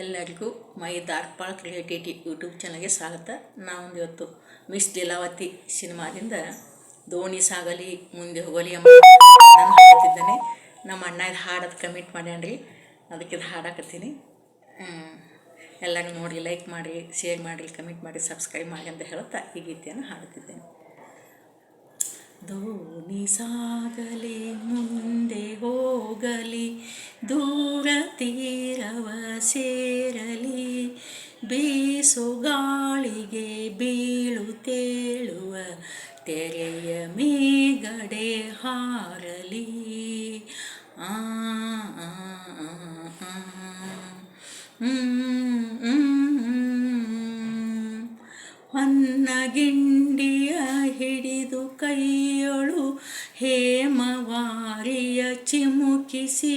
ಎಲ್ಲರಿಗೂ ಮೈ ದಾರ್ಪಾಳ್ creativity YouTube ಚಾನಲ್ಗೆ ಸ್ವಾಗತ. ನಾವೊಂದು ಇವತ್ತು ಮಿಸ್ ಲೀಲಾವತಿ ಸಿನಿಮಾದಿಂದ ದೋಣಿ ಸಾಗಲಿ, ಮುಂದೆ ಹೋಗಲಿ ಎಂಬ ಹಾಡ್ತಿದ್ದೇನೆ ನಮ್ಮ ಅಣ್ಣ ಇದು ಹಾಡೋದು ಕಮಿಟ್ ಮಾಡ್ಯಾನ್ರಿ ಅದಕ್ಕೆ ಇದು ಹಾಡಾಕತ್ತೀನಿ ಎಲ್ಲರೂ ನೋಡಿ, ಲೈಕ್ ಮಾಡಿ, ಶೇರ್ ಮಾಡಿರಿ ಕಮೆಂಟ್ ಮಾಡಿ, ಸಬ್ಸ್ಕ್ರೈಬ್ ಮಾಡಿ ಅಂತ ಹೇಳುತ್ತಾ ಈ ಗೀತೆಯನ್ನು ಹಾಡುತ್ತಿದ್ದೇನೆ. ದೋಣಿ ಸಾಗಲಿ, ಮುಂದೆ ಹೋಗಲಿ, ದೂರ ತೀರವ ಸೇರಲಿ. ಬೀಸು ಗಾಳಿಗೆ ಬೀಳು ತೇಳುವ ತೆರೆಯ ಮೇಗಡೆ ಹಾರಲಿ. ಆ. ಹೊನ್ನಗಿಂಡಿಯ ಹಿಡಿದು ಕೈಯೊಳು ಹೇಮವಾರಿಯ ಚಿಮುಕಿಸಿ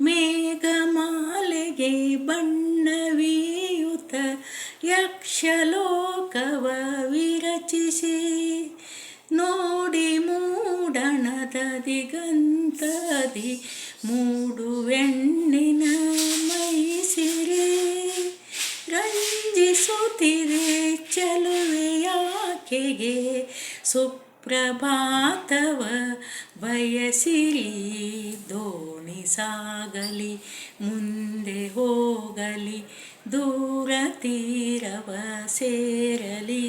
ಮೇಘಮಾಲೆಗೆ ಬಣ್ಣವೀಯುತ ಯಕ್ಷಲೋಕವ ವಿರಚಿಸಿ. ನೋಡಿ ಮೂಡಣದ ದಿಗಂತದಿ ಮೂಡುವೆಣ್ಣಿನ ಮೈಸಿರಿ. ರಂಜಿಸುತ್ತಿದೆ ಚಲುವೆಯಾಕೆಗೆ ಸುಪ್ರಭಾತವ ಬಯಸಿರಿ ದೋಣಿ ಸಾಗಲಿ ಮುಂದೆ ಹೋಗಲಿ ದೂರ ತೀರವ ಸೇರಲಿ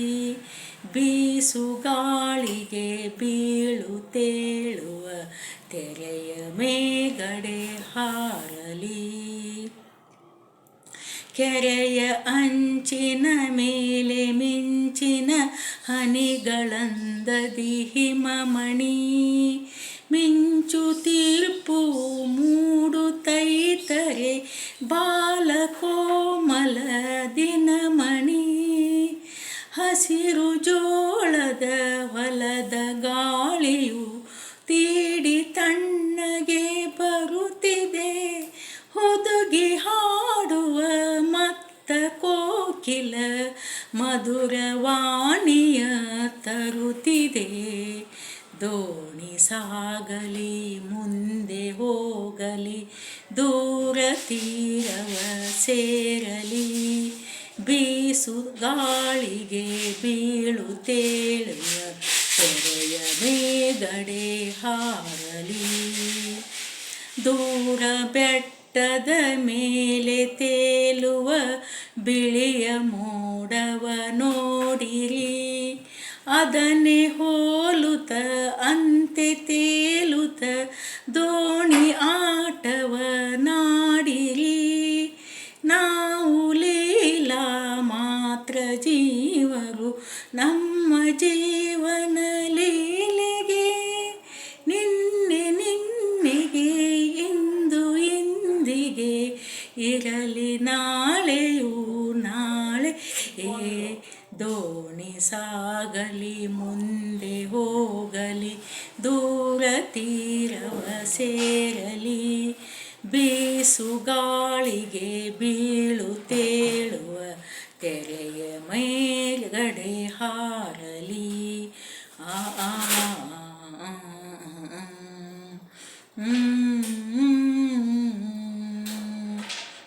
ಬೀಸು ಗಾಳಿಗೆ ಬೀಳು ತೇಳುವ ತೆರೆಯ ಮೇಗಡೆ ಹಾರಲಿ ಕೆರೆಯ ಅಂಚಿನ ಮೇಲೆ ಮಿಂಚಿನ ಹನಿಗಳಂದದಿ ಹಿಮಮಣಿ, ಮಿಂಚು ತೀರ್ಪು ಮೂಡುತ್ತೈತರೆ ಬಾಲಕೋಮಲ ದಿನಮಣಿ. ಹಸಿರು ಜೋಳದ ಹೊಲದ ಗಾಳಿಯು ತೀಡಿ ತಣ್ಣಗೆ ಬರುತ್ತಿದೆ. ಹುದುಗಿ ಹಾಡುವ ಮತ್ತ ಕೋಕಿಲ ಮಧುರವಾಣಿಯ ತರುತ್ತಿದೆ. ದೋಣಿ ಸಾಗಲಿ, ಮುಂದೆ ಹೋಗಲಿ ದೂರ ತೀರವ ಸೇರಲಿ. ಬೀಸು ಗಾಳಿಗೆ ಬೀಳು ತೇಳುವ ತೆರೆಯ ಮೇಗಡೆ ಹಾರಲಿ. ದೂರ ಬೆಟ್ಟದ ಮೇಲೆ ತೇಲುವ ಬಿಳಿಯ ಮೋಡವ ನೋಡಿರಿ ಅದನ್ನೇ ಹೋಲುತ ಅಂತೆ ತೇಲುತ ದೋಣಿ ಆಟವ ನಾಡಿರಿ ನಾವು ಲೀಲ ಮಾತ್ರ ಜೀವರು, ನಮ್ಮ ಜೀವನ ಲೀಲೆಗೆ ಇರಲಿ ನಾಳೆಯೂ ನಾಳೆ. ಏ ದೋಣಿ ಸಾಗಲಿ ಮುಂದೆ ಹೋಗಲಿ ದೂರ ತೀರವ ಸೇರಲಿ. ಬೀಸು ಗಾಳಿಗೆ ಬೀಳು ತೇಳುವ ತೆರೆಯ ಮೇಲ್ಗಡೆ ಹಾರಲಿ. ಆ, ಆ, ಆ. ಹ್ಮ್.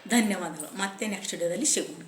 ಧನ್ಯವಾದಗಳು. ಮತ್ತೆ ನೆಕ್ಸ್ಟ್ ವಿಡಿಯೋದಲ್ಲಿ ಸಿಗೋಣ.